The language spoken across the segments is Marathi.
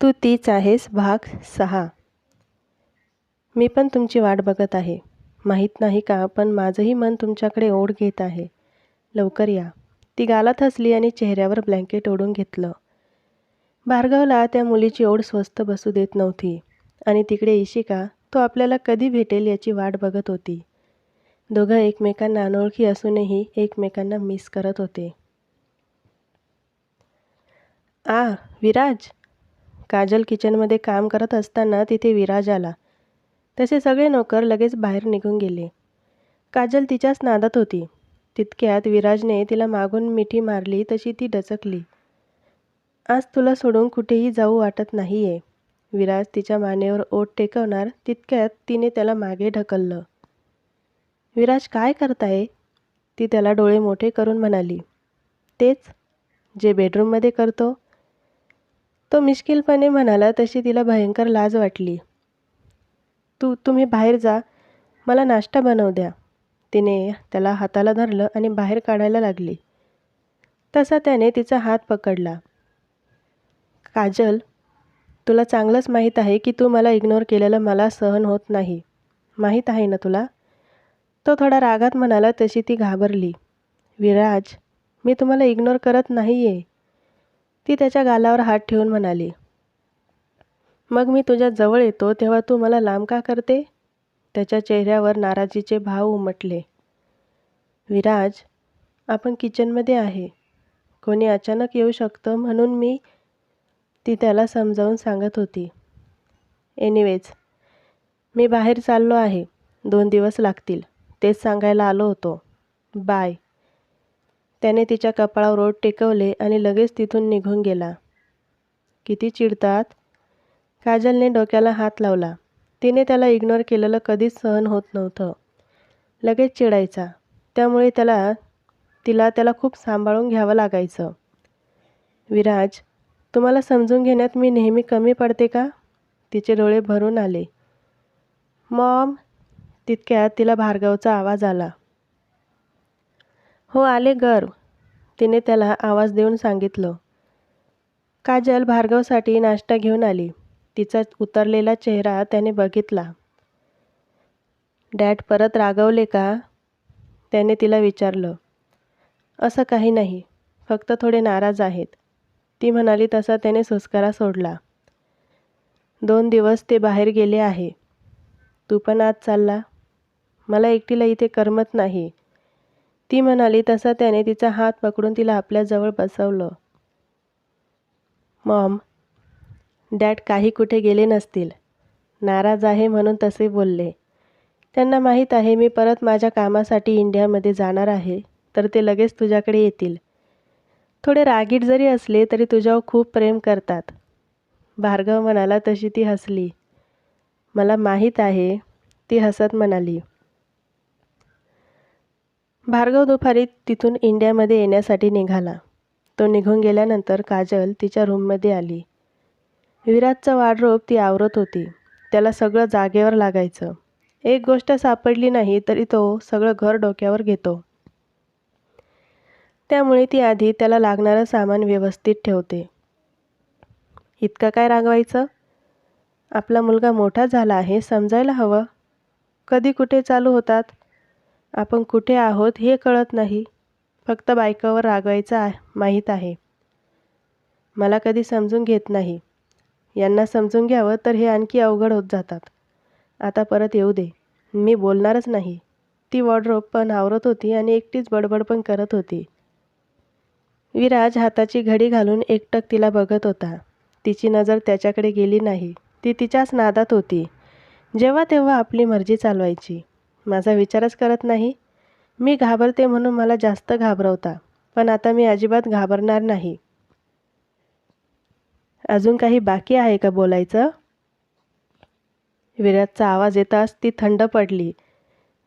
तू तीच आहेस भाग सहा. मी पण तुमची वाट बघत आहे. माहीत नाही का पण माझंही मन तुमच्याकडे ओढ घेत आहे. लवकर या. ती गालात हसली आणि चेहऱ्यावर ब्लँकेट ओढून घेतलं. भार्गवला त्या मुलीची ओढ स्वस्त बसू देत नव्हती. आणि तिकडे इशिका तो आपल्याला कधी भेटेल याची वाट बघत होती. दोघं एकमेकांना अनोळखी असूनही एकमेकांना मिस करत होते. आ विराज? काजल किचनमध्ये काम करत असताना तिथे विराज आला. तसे सगळे नोकर लगेच बाहेर निघून गेले. काजल तिच्याच नादात होती. तितक्यात विराजने तिला मागून मिठी मारली तशी ती डचकली. आज तुला सोडून कुठेही जाऊ वाटत नाही आहे विराज तिच्या मानेवर ओठ टेकवणार तितक्यात तिने त्याला मागे ढकललं. विराज काय करताय? ती त्याला डोळे मोठे करून म्हणाली. तेच जे बेडरूममध्ये करतो तो मिश्किलपणे म्हणाला तशी तिला भयंकर लाज वाटली. तू तुम्ही बाहेर जा. मला नाश्ता बनव द्या. तिने त्याला हाताला धरलं आणि बाहेर काढायला लागली. तसा त्याने तिचा हात पकडला. काजल तुला चांगलंच माहीत आहे की तू मला इग्नोर केलेलं मला सहन होत नाही. माहीत आहे ना तुला? तो थोडा रागात म्हणाला तशी ती घाबरली. विराज मी तुम्हाला इग्नोर करत नाही आहे ती त्याच्या गालावर हात ठेवून म्हणाली मग मी तुझ्या जवळ येतो तेव्हा तू मला लांब का करते? त्याच्या चेहऱ्यावर नाराजीचे भाव उमटले. विराज आपण किचनमध्ये आहे. कोणी अचानक येऊ शकतं म्हणून मी ती त्याला समजावून सांगत होती. एनिवेज मी बाहेर चाललो आहे. दोन दिवस लागतील. तेच सांगायला आलो होतो. बाय त्याने तिच्या कपाळावर ओठ टेकवले आणि लगेच तिथून निघून गेला. किती चिडतात. काजलने डोक्याला हात लावला. तिने त्याला इग्नोर केलेलं कधीच सहन होत नव्हतं. लगेच चिडायचा. त्यामुळे त्याला तिला त्याला खूप सांभाळून घ्यावं लागायचं. विराज तुम्हाला समजून घेण्यात मी नेहमी कमी पडते का? तिचे डोळे भरून आले. मॉम तितक्यात तिला भार्गवचा आवाज आला. हो आले गर्व तिने त्याला आवाज देऊन सांगितलं. काजल भार्गवसाठी नाश्ता घेऊन आली. तिचा उतरलेला चेहरा त्याने बघितला. डॅड परत रागवले का? त्याने तिला विचारलं. असं काही नाही. फक्त थोडे नाराज आहेत. ती म्हणाली तसा त्याने सुस्कारा सोडला. दोन दिवस ते बाहेर गेले आहे. तू पण आज चालला. मला एकटीला इथे करमत नाही. ती म्हणाली तसा त्याने तिचा हात पकडून तिला आपल्याजवळ बसवलं. मॉम डॅड काही कुठे गेले नसतील. नाराज आहे म्हणून तसे बोलले. त्यांना माहीत आहे मी परत माझ्या कामासाठी इंडियामध्ये जाणार आहे तर ते लगेच तुझ्याकडे येतील. थोडे रागीट जरी असले तरी तुझ्यावर खूप प्रेम करतात. भार्गव म्हणाला तशी ती हसली. मला माहीत आहे ती हसत म्हणाली. भार्गव दुपारी तिथून इंडियामध्ये येण्यासाठी निघाला. तो निघून गेल्यानंतर काजल तिच्या रूममध्ये आली. विराजचा वाढरोप ती आवरत होती. त्याला सगळं जागेवर लागायचं. एक गोष्ट सापडली नाही तरी तो सगळं घर डोक्यावर घेतो. त्यामुळे ती आधी त्याला लागणारं सामान व्यवस्थित ठेवते. इतकं काय रागवायचं? आपला मुलगा मोठा झाला आहे समजायला हवं. कधी कुठे चालू होतात? आपण कुठे आहोत हे कळत नाही. फक्त बायकावर रागवायचं आ माहीत आहे. मला कधी समजून घेत नाही. यांना समजून घ्यावं तर हे आणखी अवघड होत जातात. आता परत येऊ दे. मी बोलणारच नाही. ती वॉर्डरोब पण आवरत होती आणि एकटीच बडबड पण करत होती. विराज हाताची घडी घालून एकटक तिला बघत होता. तिची नजर त्याच्याकडे गेली नाही. ती तिच्याच नादात होती. जेव्हा तेव्हा आपली मर्जी चालवायची. माझा विचारच करत नाही. मी घाबरते म्हणून मला जास्त घाबरवता पण आता मी अजिबात घाबरणार नाही. अजून काही बाकी आहे का बोलायचं? विराटचा आवाज येताच ती थंड पडली.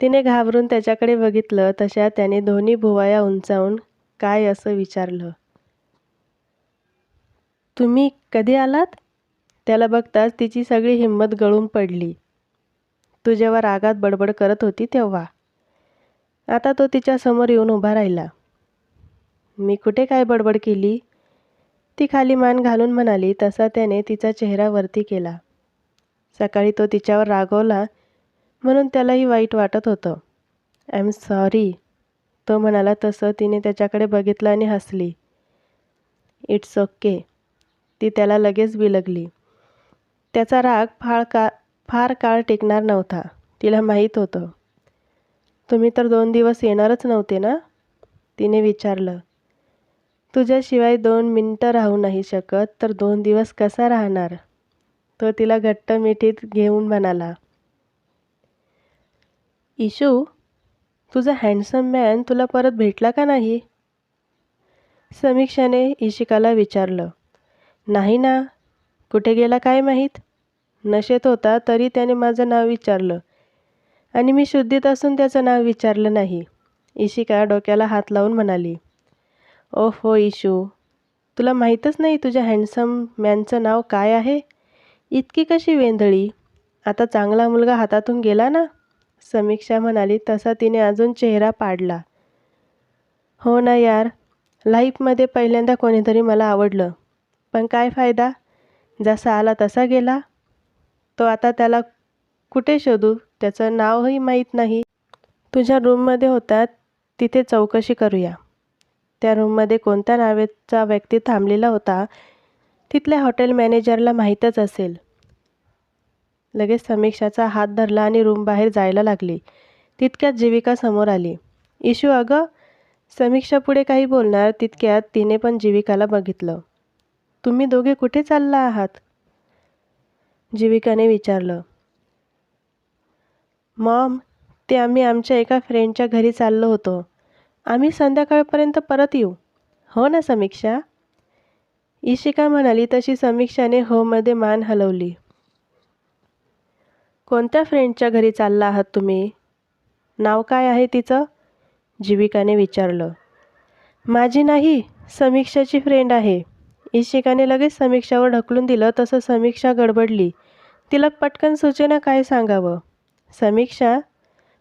तिने घाबरून त्याच्याकडे बघितलं तशा त्याने दोन्ही भुवाया उंचावून काय असं विचारलं. तुम्ही कधी आलात? त्याला बघताच तिची सगळी हिंमत गळून पडली. तू जेव्हा रागात बडबड करत होती तेव्हा. आता तो तिच्यासमोर येऊन उभा राहिला. मी कुठे काय बडबड केली? ती खाली मान घालून म्हणाली तसा त्याने तिचा चेहरा वरती केला. सकाळी तो तिच्यावर रागवला म्हणून त्यालाही वाईट वाटत होतं. आय एम सॉरी तो म्हणाला तसं तिने त्याच्याकडे बघितलं आणि हसली. इट्स ओके ती त्याला लगेच बिलगली त्याचा राग फार का फार काळ टिकणार नव्हता. तिला माहीत होतं. तुम्ही तर दोन दिवस येणारच नव्हते ना? तिने विचारलं. तुझ्याशिवाय दोन मिनटं राहू नाही शकत तर दोन दिवस कसा राहणार? तो तिला घट्ट मिठीत घेऊन म्हणाला. इशू तुझा हँडसम मॅन तुला परत भेटला का नाही? समीक्षाने इशिकाला विचारलं. नाही ना. कुठे गेला काय माहीत? नशेत होता तरी त्याने माझं नाव विचारलं. आणि मी शुद्धीत असून त्याचं नाव विचारलं नाही. इशिका डोक्याला हात लावून म्हणाली ओ हो इशू तुला माहीतच नाही तुझ्या हँडसम मॅनचं नाव काय आहे? इतकी कशी वेंधळी? आता चांगला मुलगा हातातून गेला ना? समीक्षा म्हणाली तसा तिने अजून चेहरा पाडला. हो ना यार लाईफमध्ये पहिल्यांदा कोणीतरी मला आवडलं. पण काय फायदा? जसा आला तसा गेला. तो आता त्याला कुठे शोधू? त्याचं नावही माहीत नाही. तुझ्या रूममध्ये होता तिथे चौकशी करूया. त्या रूममध्ये कोणत्या नावेचा व्यक्ती थांबलेला होता तिथल्या हॉटेल मॅनेजरला माहीतच असेल. लगेच समीक्षाचा हात धरला आणि रूम बाहेर जायला लागली. तितक्यात जीविका समोर आली. इशू अगं समीक्षा पुढे काही बोलणार तितक्यात तिने पण जीविकाला बघितलं. तुम्ही दोघे कुठे चालला आहात? जीविकाने विचारलं. मॉम ते आम्ही आमच्या एका फ्रेंडच्या घरी चाललो होतो. आम्ही संध्याकाळपर्यंत परत येऊ. हो ना समीक्षा? इशिका म्हणाली तशी समीक्षाने होमध्ये मान हलवली. कोणत्या फ्रेंडच्या घरी चालला आहात तुम्ही? नाव काय आहे तिचं? जीविकाने विचारलं. माझी नाही समीक्षाची फ्रेंड आहे. इशिकाने लगेच समीक्षावर ढकलून दिलं तसं समीक्षा गडबडली. तिला पटकन सूचना काय सांगावं? समीक्षा?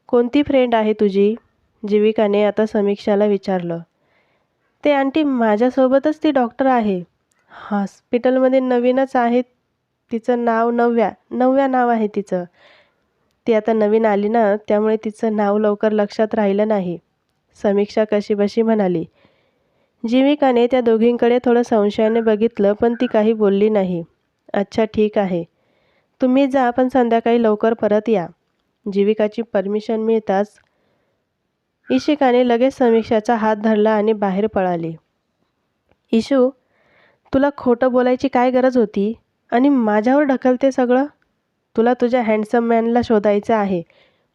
कोणती फ्रेंड आहे तुझी? जीविकाने आता समीक्षाला विचारलं. ते आंटी माझ्यासोबतच ती डॉक्टर आहे. हॉस्पिटलमध्ये नवीनच आहे. तिचं नाव नव्या नव्या नाव आहे तिचं. ती आता नवीन आली ना त्यामुळे तिचं नाव लवकर लक्षात राहिलं नाही. समीक्षा कशीबशी म्हणाली जीविकाने त्या दोघींकडे थोडं संशयाने बघितलं पण ती काही बोलली नाही. अच्छा ठीक आहे. तुम्ही जा पण संध्याकाळी लवकर परत या. जीविकाची परमिशन मिळताच. इशिकाने लगेच समीक्षाचा हात धरला आणि बाहेर पळाली. इशू तुला खोटं बोलायची काय गरज होती? आणि माझ्यावर ढकलते सगळं? तुला तुझ्या हँडसम मॅनला शोधायचं आहे.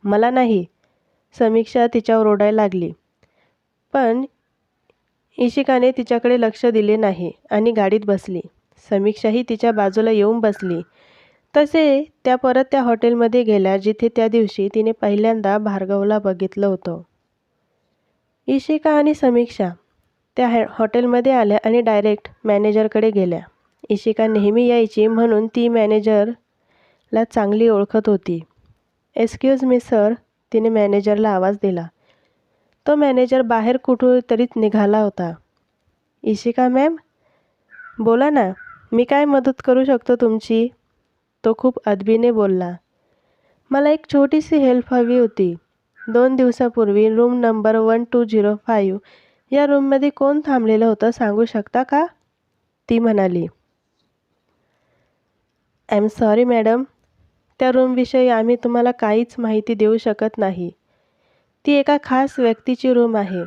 मला नाही. समीक्षा तिच्यावर ओढायला लागली. पण इशिकाने तिच्याकडे लक्ष दिले नाही आणि गाडीत बसली. समीक्षाही तिच्या बाजूला येऊन बसली. तसे त्या परत त्या हॉटेलमध्ये गेल्या जिथे त्या दिवशी तिने पहिल्यांदा भार्गवला बघितलं होतं. इशिका आणि समीक्षा त्या हॅ हॉटेलमध्ये आल्या आणि डायरेक्ट मॅनेजरकडे गेल्या. इशिका नेहमी यायची म्हणून ती मॅनेजरला चांगली ओळखत होती. एक्सक्यूज मी सर तिने मॅनेजरला आवाज दिला. तो मॅनेजर बाहेर कुठून तरी निघाला होता. इशिका मॅम बोला ना मी काय मदत करू शकतो तुमची? तो खूप अदबीने बोलला. मला एक छोटीशी हेल्प हवी होती. दोन दिवसापूर्वी room number one two zero five या रूममध्ये कोण थांबलेलं होतं सांगू शकता का? ती म्हणाली आय एम सॉरी मॅडम त्या रूमविषयी आम्ही तुम्हाला काहीच माहिती देऊ शकत नाही. ती एका खास व्यक्तीची रूम आहे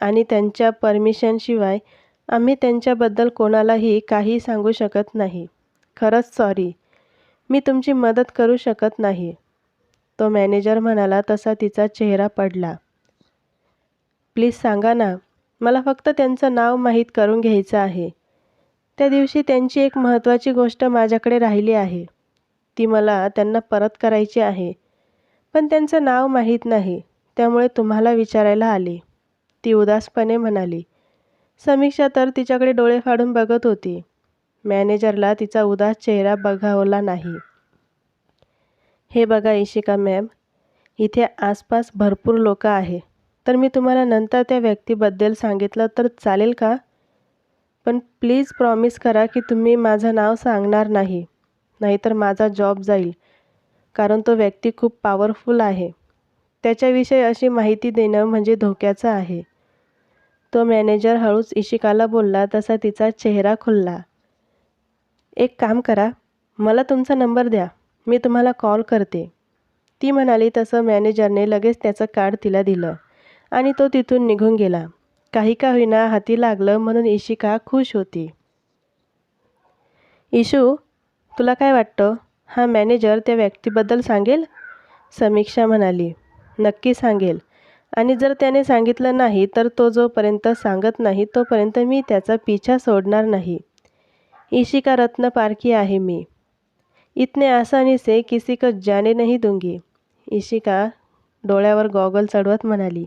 आणि त्यांच्या परमिशनशिवाय आम्ही त्यांच्याबद्दल कोणालाही काही सांगू शकत नाही. खरंच सॉरी मी तुमची मदत करू शकत नाही. तो मॅनेजर म्हणाला तसा तिचा चेहरा पडला. प्लीज सांगा ना मला फक्त त्यांचं नाव माहीत करून घ्यायचं आहे. त्या दिवशी त्यांची एक महत्त्वाची गोष्ट माझ्याकडे राहिली आहे. ती मला त्यांना परत करायची आहे. पण त्यांचं नाव माहीत नाही. त्यामुळे तुम्हाला विचारायला आले. ती उदासपणे म्हणाली समीक्षा तर तिच्याकडे डोळे फाडून बघत होती. मॅनेजरला तिचा उदास चेहरा बघावला नाही. हे बघा इशिका मॅम इथे आसपास भरपूर लोक आहे. तर मी तुम्हाला नंतर त्या व्यक्तीबद्दल सांगितलं तर चालेल का? पण प्लीज प्रॉमिस करा की तुम्ही माझं नाव सांगणार नाही नाहीतर माझा जॉब जाईल कारण तो व्यक्ती खूप पॉवरफुल आहे. त्याच्याविषयी अशी माहिती देणं म्हणजे धोक्याचं आहे. तो मॅनेजर हळूच इशिकाला बोलला तसा तिचा चेहरा खुलला. एक काम करा मला तुमचा नंबर द्या मी तुम्हाला कॉल करते. ती म्हणाली तसं मॅनेजरने लगेच त्याचं कार्ड तिला दिलं आणि तो तिथून निघून गेला. काही का होईना हाती लागलं म्हणून इशिका खुश होती. इशू तुला काय वाटतं? हा मॅनेजर त्या व्यक्तीबद्दल सांगेल? समीक्षा म्हणाली. नक्की सांगेल. आणि जर त्याने सांगितलं नाही तर तो जोपर्यंत सांगत नाही तोपर्यंत मी त्याचा पिछा सोडणार नाही. इशिका रत्न पारखी आहे मी. इतने आसानी से किसी को जाने नहीं दूंगी. इशिका डोळ्यावर गॉगल चढवत म्हणाली.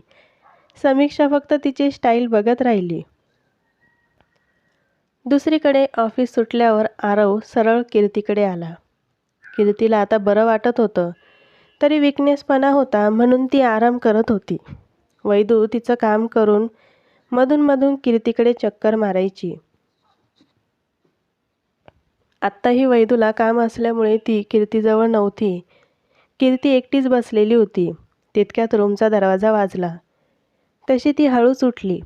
समीक्षा फक्त तिची स्टाईल बघत राहिली. दुसरीकडे ऑफिस सुटल्यावर आरव सरळ कीर्तीकडे आला. कीर्तीला आता बरं वाटत होतं. तरी विकनेसपणा होता म्हणून ती आराम करत होती. वैदू तिचं काम करून मधूनमधून कीर्तीकडे चक्कर मारायची. आत्ताही वैदूला काम असल्यामुळे ती कीर्तीजवळ नव्हती. कीर्ती एकटीच बसलेली होती. तितक्यात रूमचा दरवाजा वाजला. तशी ती हळूच उठली.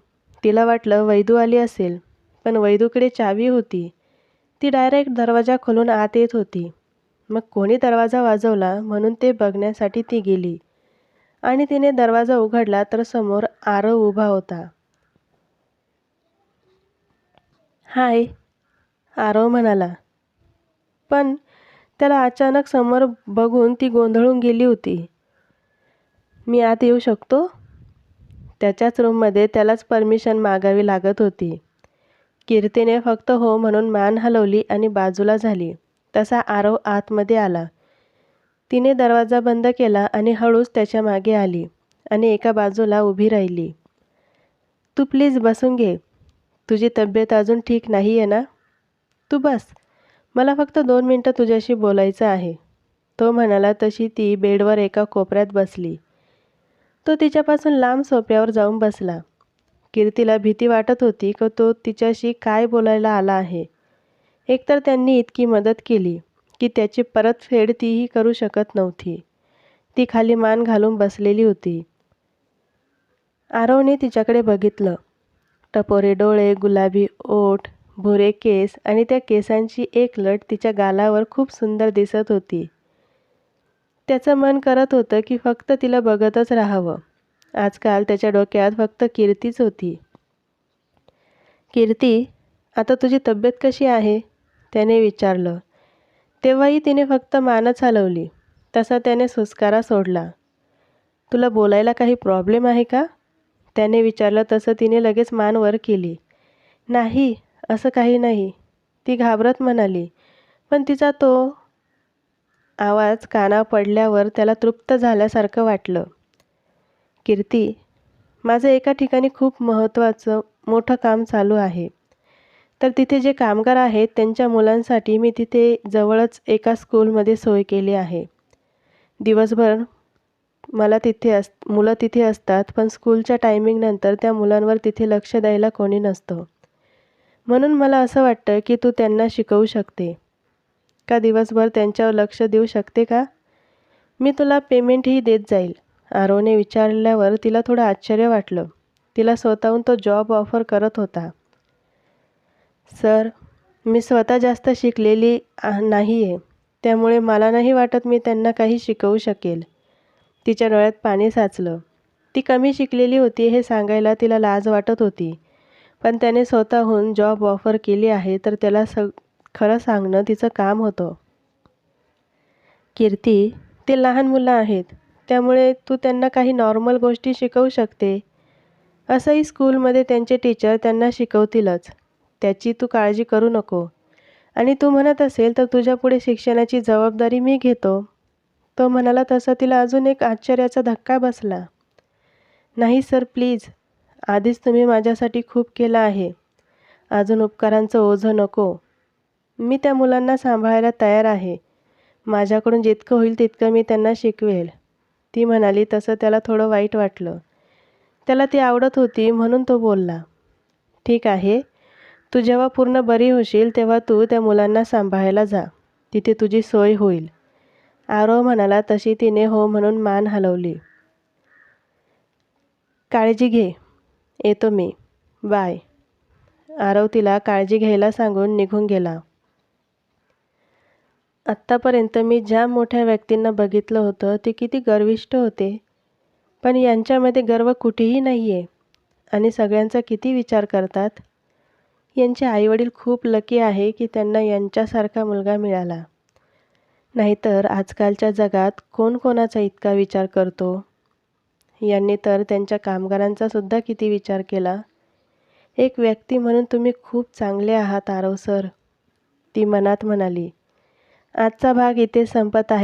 तिला वाटलं वैदू आली असेल पण वैदूकडे चावी होती. ती डायरेक्ट दरवाजा खोलून आत येत होती. मग कोणी दरवाजा वाजवला म्हणून ते बघण्यासाठी ती गेली. आणि तिने दरवाजा उघडला तर समोर आरव उभा होता. हाय आरव म्हणाला. पण त्याला अचानक समोर बघून ती गोंधळून गेली होती. मी आत येऊ शकतो? त्याच्याच रूममध्ये त्यालाच परमिशन मागावी लागत होती. कीर्तीने फक्त हो म्हणून मान हलवली आणि बाजूला झाली. तसा आरव आतमध्ये आला. तिने दरवाजा बंद केला आणि हळूच त्याच्यामागे आली आणि एका बाजूला उभी राहिली. तू प्लीज बसून घे. तुझी तब्येत अजून ठीक नाही आहे ना? तू बस. मला फक्त दोन मिनटं तुझ्याशी बोलायचं आहे. तो म्हणाला तशी ती बेडवर एका कोपऱ्यात बसली. तो तिच्यापासून लांब सोप्यावर जाऊन बसला. कीर्तीला भीती वाटत होती की तो तिच्याशी काय बोलायला आला आहे. एकतर त्यांनी इतकी मदत केली की त्याची परतफेड तीही करू शकत नव्हती. ती खाली मान घालून बसलेली होती. आरवने तिच्याकडे बघितलं. टपोरे डोळे गुलाबी ओठ भुरे केस आणि त्या केसांची एक लट तिच्या गालावर खूप सुंदर दिसत होती. त्याचं मन करत होतं की फक्त तिला बघतच राहावं. आजकाल त्याच्या डोक्यात फक्त कीर्तीच होती. कीर्ती आता तुझी तब्येत कशी आहे? त्याने विचारलं. तेव्हाही तिने फक्त मानच हलवली. तसा त्याने सुस्कारा सोडला. तुला बोलायला काही प्रॉब्लेम आहे का? त्याने विचारलं. तसं तिने लगेच मान वर केली. नाही असं काही नाही. ती घाबरत म्हणाली. पण तिचा तो आवाज काना पडल्यावर त्याला तृप्त झाल्यासारखं वाटलं. कीर्ती माझं एका ठिकाणी खूप महत्त्वाचं मोठं काम चालू आहे. तर तिथे जे कामगार आहेत त्यांच्या मुलांसाठी मी तिथे जवळच एका स्कूलमध्ये सोय केली आहे. दिवसभर मला तिथे अस मुलं तिथे असतात पण स्कूलच्या टायमिंगनंतर त्या मुलांवर तिथे लक्ष द्यायला कोणी नसतं. म्हणून मला असं वाटतं की तू त्यांना शिकवू शकते. का दिवसभर त्यांच्यावर लक्ष देऊ शकते का? मी तुला पेमेंटही देत जाईल. आरोने विचारल्यावर तिला थोडं आश्चर्य वाटलं. तिला स्वतःहून तो जॉब ऑफर करत होता. सर मी स्वतः जास्त शिकलेली नाही आहे त्यामुळे मला नाही वाटत मी त्यांना काही शिकवू शकेल. तिच्या डोळ्यात पाणी साचलं. ती कमी शिकलेली होती हे सांगायला तिला लाज वाटत होती. पण त्याने स्वतःहून जॉब ऑफर केली आहे तर त्याला स खरं सांगणं तिचं काम होतं. कीर्ती ते लहान मुलं आहेत. त्यामुळे तू त्यांना काही नॉर्मल गोष्टी शिकवू शकते. असंही स्कूलमध्ये त्यांचे टीचर त्यांना शिकवतीलच. त्याची तू काळजी करू नको. आणि तू म्हणत असेल तर तुझ्यापुढे शिक्षणाची जबाबदारी मी घेतो. तो म्हणाला तसं तिला अजून एक आश्चर्याचा धक्का बसला. नाही सर प्लीज. आधीच तुम्ही माझ्यासाठी खूप केलं आहे. अजून उपकारांचं ओझं नको. मी त्या मुलांना सांभाळायला तयार आहे. माझ्याकडून जितकं होईल तितकं मी त्यांना शिकवेल. ती म्हणाली तसं त्याला थोडं वाईट वाटलं. त्याला ती आवडत होती म्हणून तो बोलला. ठीक आहे. तू जेव्हा पूर्ण बरी होशील तेव्हा तू त्या मुलांना सांभाळायला जा. तिथे तुझी सोय होईल. आरव म्हणाला तशी तिने हो म्हणून मान हलवली. काळजी घे. येतो मी. बाय. आरव तिला काळजी घ्यायला सांगून निघून गेला. आत्तापर्यंत मी ज्या मोठ्या व्यक्तींना बघितलं होतं ते किती गर्विष्ठ होते. पण यांच्यामध्ये गर्व कुठेही नाही आहे आणि सगळ्यांचा किती विचार करतात? यांचे आईवडील खूप लकी आहे की त्यांना यांच्यासारखा मुलगा मिळाला. नाहीतर आजकालच्या जगात कोण कोणाचा इतका विचार करतो? यांनी तर त्यांच्या कामगारांचा सुद्धा किती विचार केला. एक व्यक्ती म्हणून तुम्ही खूप चांगले आहात आरव सर ती मनात म्हणाली. आजचा भाग इथे संपत आहे.